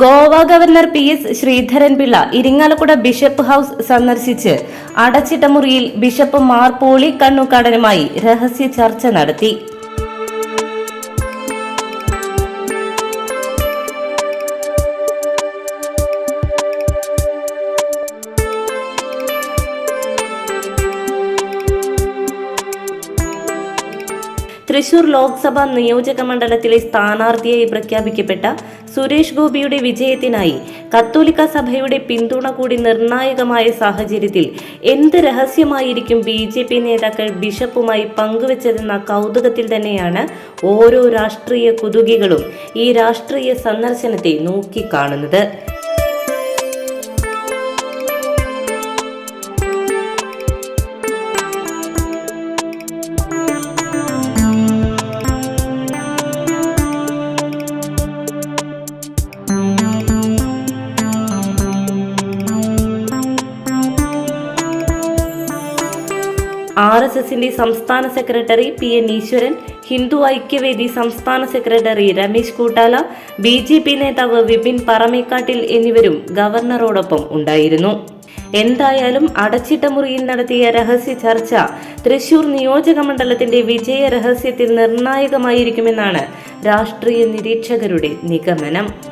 Goa governor P S Sreedharan Pillai Irinjalakuda bishop house സന്ദർശിച്ച് അടച്ചിട്ട മുറിയിൽ ബിഷപ്പ് മാർ പോളി കണ്ണുക്കാടനുമായി രഹസ്യ ചർച്ച നടത്തി. തൃശൂർ ലോക്സഭാ നിയോജക മണ്ഡലത്തിലെ സ്ഥാനാർത്ഥിയായി പ്രഖ്യാപിക്കപ്പെട്ട സുരേഷ് ഗോപിയുടെ വിജയത്തിനായി കത്തോലിക്ക സഭയുടെ പിന്തുണ കൂടി നിർണായകമായ സാഹചര്യത്തിൽ എന്ത് രഹസ്യമായിരിക്കും ബി ജെ പി നേതാക്കൾ ബിഷപ്പുമായി പങ്കുവച്ചതെന്ന കൗതുകത്തിൽ തന്നെയാണ് ഓരോ രാഷ്ട്രീയ കുതുകികളും ഈ രാഷ്ട്രീയ സന്ദർശനത്തെ നോക്കിക്കാണുന്നത്. ആർ എസ് എസിന്റെ സംസ്ഥാന സെക്രട്ടറി പി എൻ ഈശ്വരൻ ഹിന്ദു ഐക്യവേദി സംസ്ഥാന secretary Ramesh Koottala B J P നേതാവ് വിപിൻ പറമേക്കാട്ടിൽ എന്നിവരും ഗവർണറോടൊപ്പം ഉണ്ടായിരുന്നു. എന്തായാലും അടച്ചിട്ട മുറിയിൽ നടത്തിയ രഹസ്യ ചർച്ച തൃശൂർ നിയോജക മണ്ഡലത്തിന്റെ വിജയ രഹസ്യത്തിൽ നിർണായകമായിരിക്കുമെന്നാണ് രാഷ്ട്രീയ നിരീക്ഷകരുടെ നിഗമനം.